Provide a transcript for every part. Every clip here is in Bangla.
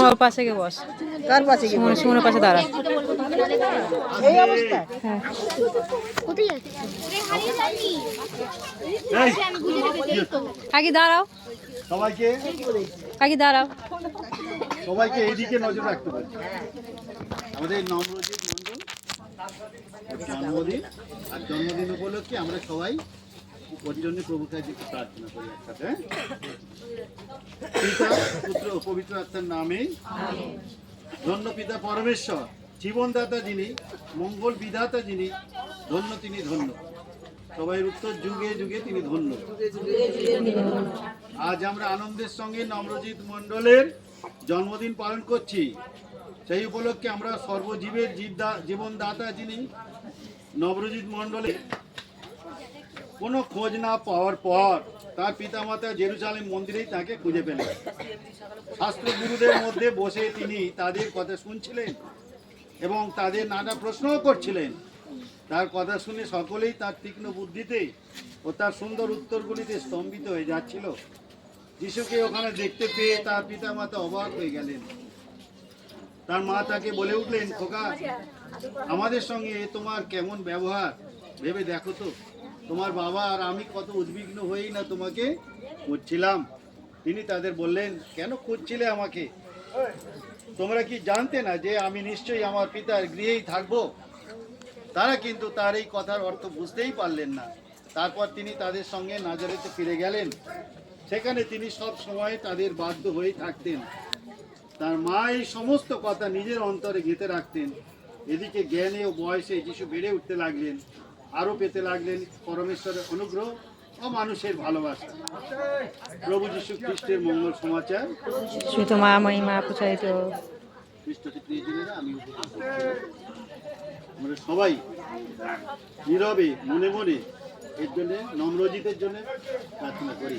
ওর পাশে গিয়ে বস? কার পাশে কি সুমন সুমনের পাশে দাঁড়া। এই অবস্থা হ্যাঁ কাকি দাঁড়াও। সবাইকে? কাকি দাঁড়াও। সবাইকে এইদিকে নজর রাখতে পারি। আমাদের নমরজিৎ মন্ডল জন্মদিন আর জন্মদিন উপলক্ষে আমরা সবাই ওর জন্য প্রভুর কাছে প্রার্থনা করি একসাথে হ্যাঁ? পিতা পুত্র পবিত্র আত্মার নামে ধন্য পিতা পরমেশ্বর জীবনদাতা যিনি মঙ্গল বিধাতা যিনি ধন্য তিনি ধন্য। সবাই উত্তর, যুগে যুগে তিনি ধন্য। আজ আমরা আনন্দের সঙ্গে নমরজিৎ মণ্ডলের জন্মদিন পালন করছি। সেই উপলক্ষে আমরা সর্বজীবের জীবনদাতা যিনি নবরজিৎ মণ্ডলের কোনো খোঁজ না পাওয়ার পর তার পিতামাতা জেরুজালেম মন্দিরেই তাকে খুঁজে পেলেন। শাস্ত্রগুরুদের মধ্যে বসে তিনি তাদের কথা শুনছিলেন এবং তাদের নানা প্রশ্নও করছিলেন। তার কথা শুনে সকলেই তার তীক্ষ্ণ বুদ্ধিতে ও তার সুন্দর উত্তরগুলিতে স্তম্ভিত হয়ে যাচ্ছিল। যিশুকে ওখানে দেখতে পেয়ে তার পিতামাতা অবাক হয়ে গেলেন। তার মা তাকে বলে উঠলেন, খোকা, আমাদের সঙ্গে তোমার কেমন ব্যবহার? ভেবে দেখো তো, তোমার বাবা আর আমি কত উদ্বিগ্ন হয়েই না তোমাকে খুঁজছিলাম। তিনি তাদের বললেন, কেন খুঁজছিলে আমাকে? তোমরা কি জানতে না যে আমি নিশ্চয়ই আমার পিতার গৃহেই থাকব? তারা কিন্তু তার এই কথার অর্থ বুঝতেই পারলেন না। তারপর তিনি তাদের সঙ্গে নাজারেতে ফিরে গেলেন। সেখানে তিনি সব সময় তাদের বাধ্য হয়ে থাকতেন। তার মা এই সমস্ত কথা নিজের অন্তরে গেঁথে রাখতেন। এদিকে জ্ঞানে ও বয়সে যিশু বেড়ে উঠতে লাগলেন আরও পেতে লাগলেন পরমেশ্বরের অনুগ্রহ ও মানুষের ভালোবাসা। প্রভু যীশু খ্রিস্টের মঙ্গল সমাচার। আমি। আমরা সবাই নীরবে মনে মনে এর জন্য নম্রজিতের জন্য প্রার্থনা করি।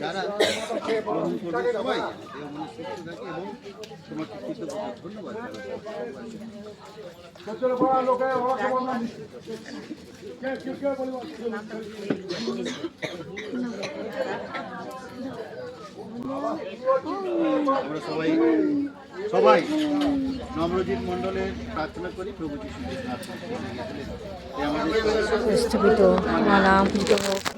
যারা গ্রহণ করবে সবাই দেহ সুস্থ থাকে এবং তোমাকে কৃতজ্ঞ ধন্যবাদ আমরা সবাই সবাই নবরজিৎ মণ্ডলের প্রার্থনা করি প্রভু যিশু আমাদের পূজিত হোক।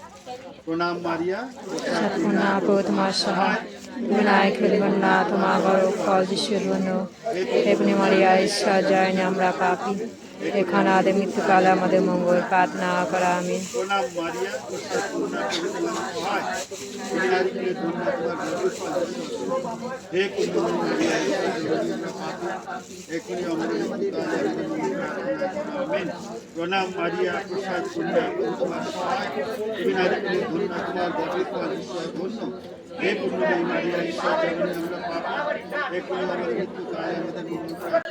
প্রণাম মারিয়া। সৎপুণ্য প্রভু তোমার সহায় বিনায়ক হরিবন্না তোমা বড় ফল যিশুর বন্য এমনি মারিয়া ঈশ্বর, জয় আমরা পাপি। এখানে আদে মৃত্যুকালে আমাদের মঙ্গল কাত না করা আমি প্রণাম মারিয়া। হে প্রসাদ কুলে হে কুণ্ডলী মারিয়া ঈশ্বর আমরা পাপী এক্ষুনি আমাদের মৃত্যুকালে আমাদের মঙ্গল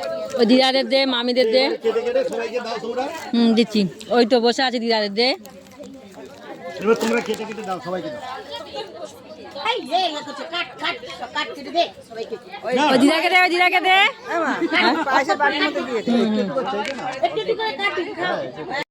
ওই দিদাদের দে মামিদের দে। কেটে কেটে সবাইকে দাও তোমরা হুম দিচ্ছি। ওই তো বসে আছে দিদাদের দে। তোমরা কেটে কেটে দাও সবাইকে দাও। দিদাকে দে ওই দিদাকে দে।